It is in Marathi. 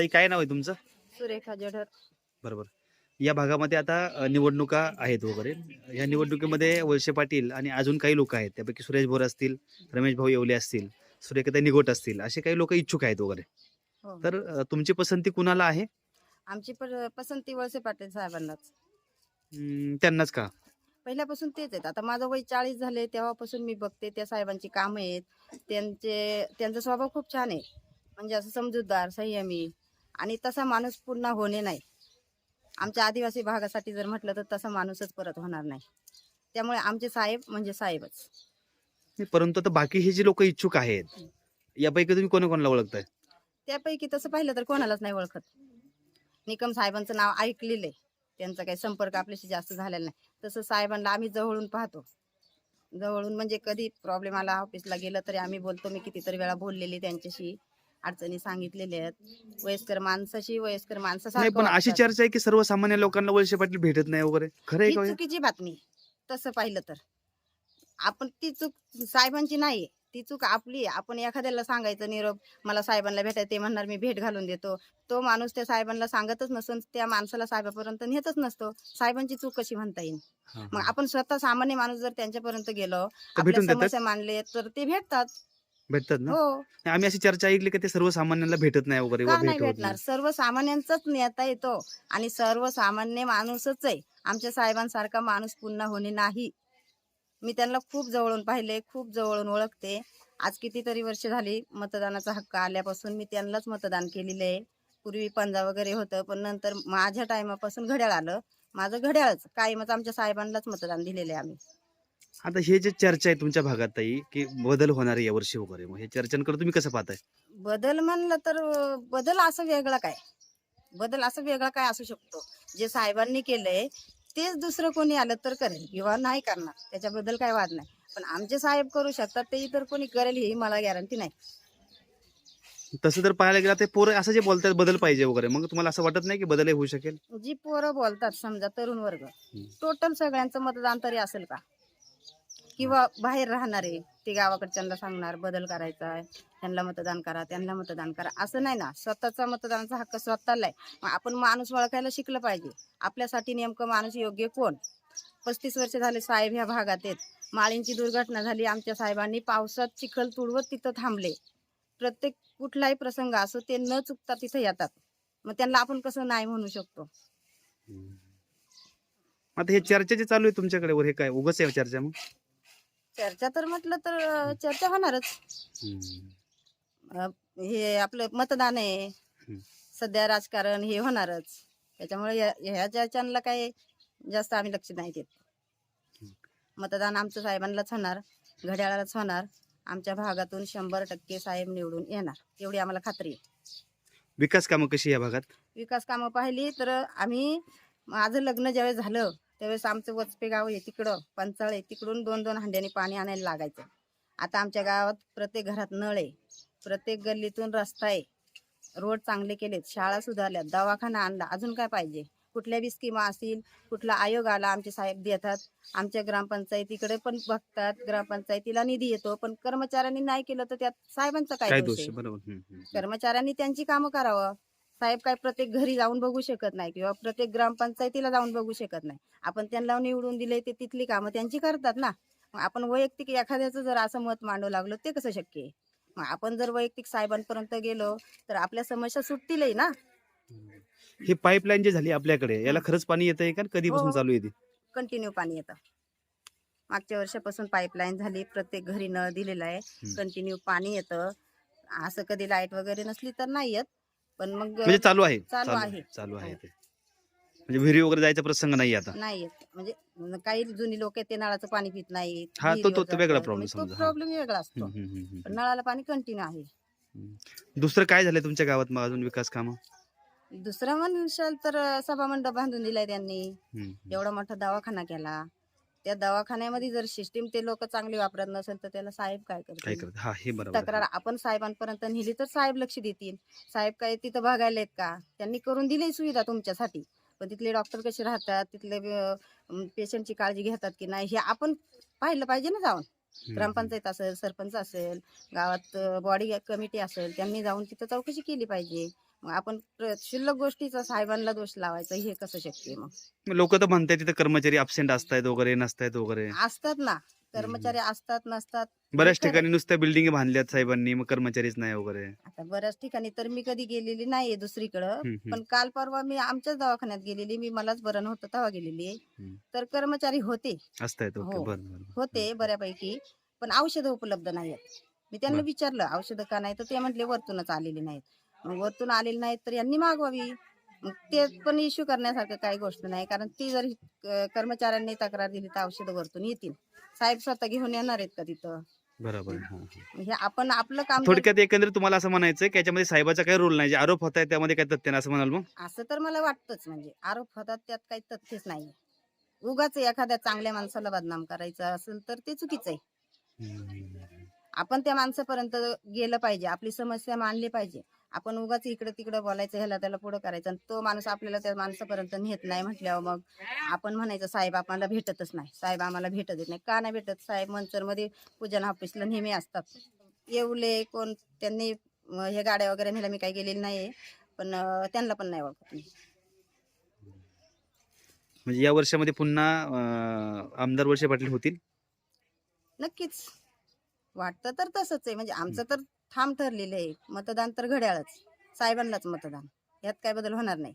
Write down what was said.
ताई काय नाव आहे तुमचं? सुरेखा जढर. बरोबर. या भागामध्ये आता निवडणुका आहेत वगैरे. या निवडणुकीमध्ये वळसे पाटील आणि अजून काही लोक आहेत. त्यापैकी सुरेश भोर असतील रमेश भाऊ येवले असतील सुरेखाताई निगोट असतील असे काही लोक इच्छुक आहेत वगैरे. हो. तर तुमची पसंती कुणाला आहे? आमची पसंती वळसे पाटील साहेबांनाच. त्यांनाच का? पहिल्यापासून तेच आहेत. आता माझं वय चाळीस झाले तेव्हापासून मी बघते त्या साहेबांची कामं आहेत. त्यांचे त्यांचा स्वभाव खूप छान आहे. म्हणजे असं समजूतदार संयमी. आणि तसा माणूस पुन्हा होणे नाही. आमच्या आदिवासी भागासाठी जर म्हटलं तर तसा माणूसच परत होणार नाही. त्यामुळे आमचे साहेब म्हणजे साहेबच. परंतु आता बाकी हे जे लोक इच्छुक आहेत यापैकी तुम्ही कोणाकोणाला ओळखताय? त्यापैकी तसं पाहिलं तर कोणालाच नाही ओळखत. निकम साहेबांचं नाव ऐकलेलं आहे त्यांचा काही संपर्क आपल्याशी जास्त झालेला नाही. तसं साहेबांना आम्ही जवळून पाहतो. जवळून म्हणजे कधी प्रॉब्लेम आला ऑफिसला गेलं तरी आम्ही बोलतो. मी कितीतरी वेळा बोललेली त्यांच्याशी. अडचणी सांगितलेल्या आहेत. वयस्कर माणसाशी वयस्कर नाही माणसासारखं पण अशी. चर्चा आहे की सर्वसामान्य लोकांना वळसे पाटील भेटत नाही वगैरे. खरं आहे ही का हे? चुकीची बातमी. तसं पाहिलं तर. आपण ती चूक साहेबांची नाही ती चूक आपली. आपण एखाद्याला सांगायचं निरोप मला साहेबांना भेटायचं ते म्हणणार मी भेट घालून देतो. तो माणूस त्या साहेबांना सांगतच नसून त्या माणसाला साहेबापर्यंत नेतच नसतो. साहेबांची चूक कशी म्हणता येईल? हा, मग हा. आपण स्वतः सामान्य माणूस जर त्यांच्यापर्यंत गेलो आपल्या भेटून देतात? समस्या मांडले तर ते भेटतात. भेटतात ना? हो. आम्ही अशी चर्चा ऐकली की ते सर्वसामान्यांना भेटत नाही वगैरे व का नाही भेट होत. भेटणार? सर्वसामान्यांचाच नेता येतो आणि सर्वसामान्य माणूसच आहे. आमच्या साहेबांसारखा माणूस पुन्हा होणे नाही. मी त्यांना खूप जवळून पाहिले खूप जवळून ओळखते. आज कितीतरी वर्ष झाली मतदानाचा हक्क आल्यापासून मी त्यांनाच मतदान केलेलं आहे. पूर्वी पंजा वगैरे होतं पण नंतर माझ्या टायमापासून घड्याळ आलं. माझं घड्याळच कायमच आमच्या साहेबांनाच मतदान दिलेलं आहे आम्ही. आता हे जे चर्चा आहे तुमच्या भागात ताई की बदल होणार आहे यावर्षी वगैरे मग हे चर्चांकडे तुम्ही कसं पाहताय? बदल म्हणलं तर अं, बदल असं वेगळा काय? बदल असं वेगळा काय असू शकतो? जे साहेबांनी केलंय तेच दुसरं कोणी आलं तर करेल किंवा नाही करणार त्याच्याबद्दल काय वाद नाही. पण आमचे साहेब करू शकतात ते इतर कोणी करेल ही मला गॅरंटी नाही. तसं जर पाहायला गेलं ते पोरं असं जे बोलतात बदल पाहिजे वगैरे मग तुम्हाला असं वाटत नाही की बदलही होऊ शकेल? जी पोरं बोलतात समजा तरुण वर्ग टोटल सगळ्यांचं मतदान तरी असेल का? किंवा बाहेर राहणारे ते गावाकडच्यांना सांगणार बदल करायचा आहे त्यांना मतदान करा त्यांना मतदान करा. असं नाही ना स्वतःचा मतदानाचा हक्क स्वतःला आहे. मग आपण माणूस ओळखायला शिकलं पाहिजे. आपल्यासाठी नेमकं माणूस योग्य कोण? पस्तीस वर्ष झाले साहेब ह्या भागात आहेत. माळींची दुर्घटना झाली आमच्या साहेबांनी पावसात चिखल तुडवत तिथं थांबले. प्रत्येक कुठलाही प्रसंग असो ते न चुकता तिथं येतात. मग त्यांना आपण कसं नाही म्हणू शकतो? आता हे चर्चा जे चालू आहे तुमच्याकडे वर हे काय उगच आहे चर्चा मग? चर्चा तर म्हटलं तर चर्चा होणारच. अं, हे आपलं मतदान आहे. सध्या राजकारण हे होणारच. त्याच्यामुळे या- ह्या चर्चांना काही जास्त आम्ही लक्ष नाही देत. मतदान आमचं साहेबांनाच होणार. घड्याळालाच होणार. आमच्या भागातून शंभर टक्के साहेब निवडून येणार. एवढी आम्हाला खात्री आहे. विकास कामं कशी या भागात? विकास कामं पाहिली तर आम्ही माझं लग्न ज्यावेळेस झालं त्यावेळेस आमचं वचपे गाव आहे तिकडं पंचाळ आहे तिकडून दोन दोन हांड्याने पाणी आणायला लागायचं. आता आमच्या गावात प्रत्येक घरात नळ आहे प्रत्येक गल्लीतून रस्ता आहे. रोड चांगले केलेत शाळा सुधारल्यात दवाखाना आणला अजून काय पाहिजे? कुठल्या बी स्कीमा असतील कुठला आयोग आला आमचे साहेब देतात. आमच्या ग्रामपंचायतीकडे पण बघतात ग्रामपंचायतीला निधी येतो पण कर्मचाऱ्यांनी नाही केलं तर त्यात साहेबांचा काय दोष आहे. कर्मचाऱ्यांनी त्यांची कामं करावं. साहेब काय प्रत्येक घरी जाऊन बघू शकत नाही किंवा प्रत्येक ग्रामपंचायतीला जाऊन बघू शकत नाही. आपण त्यांना निवडून दिले ते तिथली कामं त्यांची करतात ना. आपण वैयक्तिक एखाद्याचं जर असं मत मांडू लागलो ते कसं शक्य आहे? मग आपण जर वैयक्तिक साहेबांपर्यंत गेलो तर आपल्या समस्या सुटतीलही ना. ही पाईपलाईन जी झाली आपल्याकडे याला खरंच पाणी येत आहे का? कधीपासून हो. चालू येते कंटिन्यू पाणी येतं. मागच्या वर्षापासून पाईपलाईन झाली प्रत्येक घरी नळ दिलेला आहे. कंटिन्यू पाणी येतं. असं कधी लाइट वगैरे नसली तर नाही येत. पण मग म्हणजे चालू आहे चालू आहे. चालू आहे हो. ते म्हणजे विहिरी वगैरे जायचा प्रसंग नाही आता नाही येत म्हणजे काही जुनी लोक आहेत ते नळाचं पाणी पित नाहीत हा, तो- तो- वेगळा जातात. problem म्हणजे तो समजा, हा. प्रॉब्लेम वेगळा असतो हम्म, हम्म, हम्म, पण. नळाला पाणी कंटिन्यू आहे दुसरं काय झालंय तुमच्या गावात मग अजून विकास कामं दुसरं म्हणशाल तर अं, सभामंडप बांधून दिलाय त्यांनी हम्म, हम्म. एवढा मोठा दवाखाना केला त्या दवाखान्यामध्ये जर सिस्टीम ते लोक चांगली वापरत नसेल तर त्याला साहेब काय काय करतील? करत हा हे बरोबर तक्रार. आपण साहेबांपर्यंत नेली तर साहेब लक्ष देतील. साहेब काय तिथं बघायला आहेत का? त्यांनी करून दिली सुविधा तुमच्यासाठी. पण तिथले डॉक्टर कसे राहतात? तिथले पेशंटची काळजी घेतात की नाही? हे आपण पाहिलं पाहिजे ना जाऊन. हम्म, ग्रामपंचायत असेल सरपंच असेल गावात बॉडी कमिटी असेल त्यांनी जाऊन तिथं चौकशी केली पाहिजे. मग आपण प्र- शिल्लक गोष्टीचा साहेबांना दोष लावायचा हे कसं शक्य आहे मग? लोक तर म्हणतात तिथे कर्मचारी अब्सेंट असतायत वगैरे नसतायत वगैरे. असतात ना. कर्मचारी असतात नसतात. बऱ्याच ठिकाणी नुसत्या बिल्डिंग बांधल्यात साहेबांनी मग कर्मचारीच नाही वगैरे. आता बऱ्याच ठिकाणी तर मी कधी गेलेली नाहीये दुसरीकडं हम्म, हम्म. पण काल परवा मी आमच्याच दवाखान्यात गेलेली मी मलाच बरं नव्हतं तेव्हा गेलेली. आहे. हम्म. तर कर्मचारी होते. असतायत ओके हो. बरं बरं होते बऱ्यापैकी पण औषधं उपलब्ध नाहीयेत. मी त्यांना बर. विचारलं औषधं का नाही तर ते म्हटले वरतूनच आलेली नाहीत. मग वरतून आलेली नाहीत तर यांनी मागवावी. मग ते पण इश्यू करण्यासारखं काही गोष्ट नाही. कारण ती जर अं, कर्मचाऱ्यांनी तक्रार दिली तर औषधं वरतून येतील. साहेब स्वतः घेऊन येणार आहेत का तिथं? बरोबर. हा, हा. हे आपण आपलं काम जर- थोडक्यात एकंदरीत तुम्हाला असं म्हणायचं की याच्यामध्ये साहेबाचा काही रोल नाही. जे आरोप होत आहे त्यामध्ये काय तथ्य नाही असं म्हणाल मग? असं तर मला वाटतंच म्हणजे. आरोप होतात त्यात काही तथ्यच नाही. उगाच एखाद्या चांगल्या माणसाला बदनाम करायचं असेल तर ते चुकीचं आहे. आपण त्या माणसापर्यंत गेलं पाहिजे. आपली समस्या मांडली पाहिजे. आपण उगाच इकडे तिकडे बोलायचं ह्याला त्याला पुढं करायचं आणि तो माणूस आपल्याला त्या माणसापर्यंत नेत नाही म्हटल्यावर मग आपण म्हणायचं साहेब आम्हाला भेटतच नाही. साहेब आम्हाला भेटत येत नाही. का नाही भेटत? साहेब मंचरमध्ये पूजन ऑफिसला नेहमी असतात. येवले कोण त्यांनी हे गाड्या वगैरे नेल्या मी काही गेलेली नाहीये पण त्यांना पण नाही ओळखत मी. म्हणजे या वर्षामध्ये पुन्हा आमदार वर्षे पाटील होतील? नक्कीच. वाटतं तर तसंच आहे. म्हणजे आमचं तर ठाम ठरलेलं आहे. मतदान तर घड्याळच. साहेबांनाच मतदान. यात काय बदल होणार नाही.